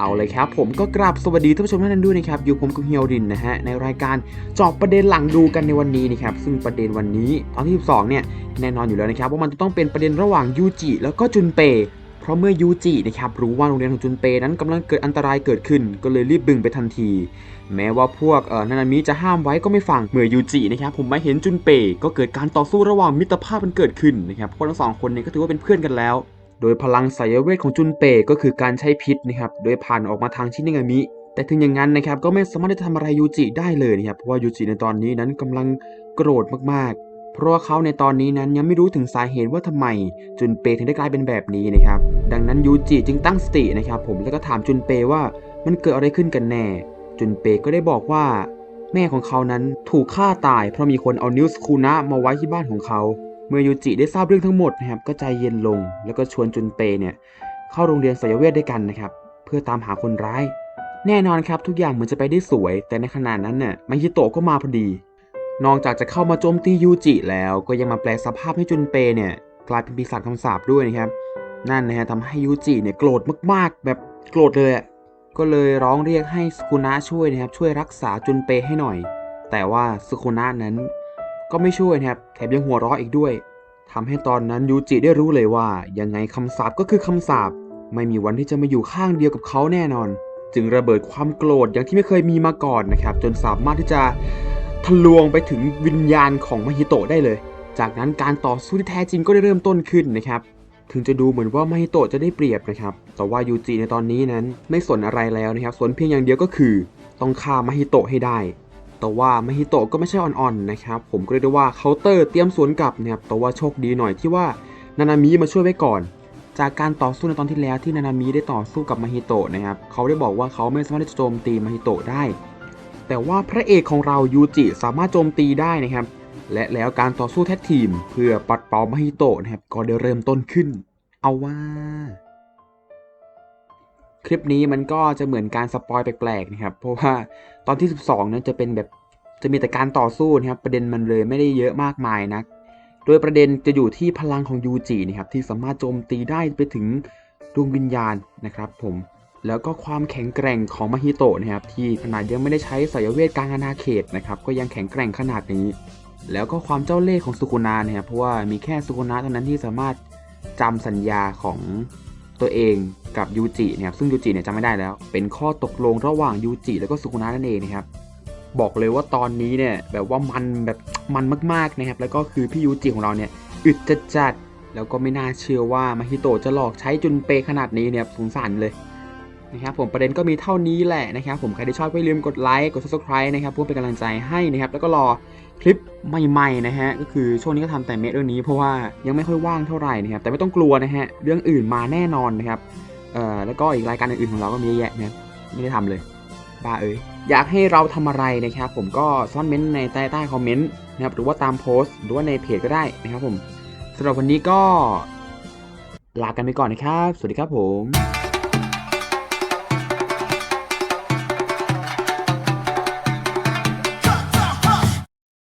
เอาเลยครับ ผมก็กราบสวัสดีท่านผู้ชมท่านนั้นด้วยนะครับอยู่ผมกับเฮียวรินนะฮะในรายการจอบประเด็นหลังดูกันในวันนี้นะครับซึ่งประเด็นวันนี้ตอนที่ 12 เนี่ยแน่นอนอยู่แล้วนะครับว่ามันจะต้องเป็นประเด็นระหว่างยูจิแล้วก็จุนเปเพราะเมื่อยูจินะครับรู้ว่าโรงเรียนของจุนเปนั้นกำลังเกิดอันตรายเกิดขึ้น ก็เลยรีบบึงไปทันที แม้ว่าพวกเอ่อนานามิจะห้ามไว้ก็ไม่ฟังเมื่อยูจินะครับผมมาเห็นจุนเปก็เกิดการต่อสู้ระหว่างมิตรภาพมันเกิดขึ้นนะครับเพราะทั้งสองคนเนี่ยก็ถือว่าเป็นเพื่อนกันแล้ว โดยพลังสายเวทของจุนเปก็คือการใช้พิษนะครับ โดยผ่านออกมาทางชินิงามิ แต่ถึงอย่างนั้นนะครับก็ไม่สามารถที่จะทำอะไรยูจิได้เลยนะครับ เพราะว่ายูจิในตอนนี้นั้นกำลังโกรธมากๆ เพราะว่าเขาในตอนนี้นั้นยังไม่รู้ถึงสาเหตุว่าทำไมจุนเปถึงได้กลายเป็นแบบนี้นะครับ ดังนั้นยูจิจึงตั้งสตินะครับผมแล้วก็ถามจุนเปว่ามันเกิดอะไรขึ้นกันแน่ จุนเปก็ได้บอกว่า แม่ของเขานั้นถูกฆ่าตายเพราะมีคนเอานิวสคูนะมาไว้ที่บ้านของเขา เมื่อยูจิได้ทราบเรื่องทั้งหมดนะครับก็ใจเย็นลง แล้วก็ชวนจุนเปเนี่ยเข้าโรงเรียนสายเวทด้วยกันนะครับ เพื่อตามหาคนร้าย แน่นอนครับทุกอย่างเหมือนจะไปได้สวย แต่ในขณะนั้นน่ะมาฮิโตะก็มาพอดี นอกจากจะเข้ามาโจมตียูจิแล้วก็ยังมาแปลสภาพให้จุนเปเนี่ยกลายเป็นปีศาจคำสาปด้วยนะครับ นั่นนะฮะทำให้ยูจิเนี่ยโกรธมากๆ แบบโกรธเลยอะก็เลยร้องเรียกให้สกุนะช่วยนะครับช่วยรักษาจุนเปให้หน่อย แต่ว่าสกุนะนั้น ก็ไม่ช่วยนะครับแถมยังหัวเราะอีกด้วยทำให้ตอนนั้นยูจิได้รู้เลยว่ายังไงคำสาปก็คือคำสาปไม่มีวันที่จะมาอยู่ข้างเดียวกับเขาแน่นอน จึงระเบิดความโกรธอย่างที่ไม่เคยมีมาก่อนนะครับ จนสามารถที่จะทะลวงไปถึงวิญญาณของมาฮิโตะได้เลย จากนั้นการต่อสู้ที่แท้จริงก็ได้เริ่มต้นขึ้นนะครับถึงจะดูเหมือนว่ามาฮิโตะจะได้เปรียบนะครับ แต่ว่ายูจิในตอนนี้นั้นไม่สนอะไรแล้วนะครับ สนเพียงอย่างเดียวก็คือ ต้องฆ่ามาฮิโตะให้ได้ แต่ว่ามาฮิโตะก็ไม่ใช่อ่อนๆนะครับผมก็เรียกได้ว่าเคาน์เตอร์เตรียมสวนกลับนะครับแต่ว่าโชคดีหน่อยที่ว่านานามิมาช่วยไว้ก่อน จากการต่อสู้ในตอนที่แล้วที่นานามิได้ต่อสู้กับมาฮิโตะนะครับเขาได้บอกว่าเขาไม่สามารถที่จะโจมตีมาฮิโตะได้ แต่ว่าพระเอกของเรายูจิสามารถโจมตีได้นะครับและแล้วการต่อสู้แท็กทีม เพื่อปัดเป่ามาฮิโตะนะครับก็ได้เริ่มต้นขึ้น เอาว่า คลิปนี้มันก็จะเหมือนการสปอยแปลกๆนะครับ เพราะว่าตอนที่ 12นั้นจะเป็นแบบจะมีแต่การต่อสู้นะครับประเด็นมันเลยไม่ได้เยอะมากมายนะโดยประเด็นจะอยู่ที่พลังของยูจินะครับที่สามารถโจมตีได้ไปถึงดวงวิญญาณนะครับผมแล้วก็ความแข็งแกร่งของมาฮิโตะนะครับที่ขนาดยังไม่ได้ใช้สายเวทกลางอาณาเขตนะครับก็ยังแข็งแกร่งขนาดนี้ แล้วก็ความเจ้าเล่ห์ของสุกุนานะครับเพราะว่ามีแค่สุกุนาเท่านั้นที่สามารถจำสัญญาของตัวเอง กับยูจินะครับซึ่งยูจิเนี่ยจำไม่ได้แล้ว เป็นข้อตกลงระหว่างยูจิแล้วก็สุกุนานั่นเองนะครับบอกเลยว่าตอนนี้เนี่ยแบบว่ามันแบบมันมากๆนะครับแล้วก็คือพี่ยูจิของเราเนี่ยอึดจัดจัดแล้วก็ไม่น่าเชื่อว่ามาฮิโตะจะหลอกใช้จุนเปขนาดนี้เนี่ยสงสารเลยนะครับผมประเด็นก็มีเท่านี้แหละนะครับผมใครที่ชอบก็อย่าลืมกดไลค์กด subscribe นะครับเพื่อเป็นกำลังใจให้นะครับแล้วก็รอคลิปใหม่ๆนะฮะก็คือช่วงนี้ก็ทำแต่เมทเรื่องนี้เพราะว่ายังไม่ค่อยว่างเท่าไหร่นะครับแต่ไม่ต้องกลัวนะฮะเรื่องอื่นมาแน่นอนนะครับ เอ่อแล้วก็อีกรายการอื่นๆของเราก็มีเยอะแยะนะไม่ได้ทำเลยบ้าเอ้ยอยากให้เราทำอะไรนะครับผมก็ซ่อนเม้นต์ในใต้ใต้คอมเมนต์นะครับหรือว่าตามโพสต์หรือว่าในเพจก็ได้นะครับผมสำหรับวันนี้ก็ลากันไปก่อนนะครับ สวัสดีครับผม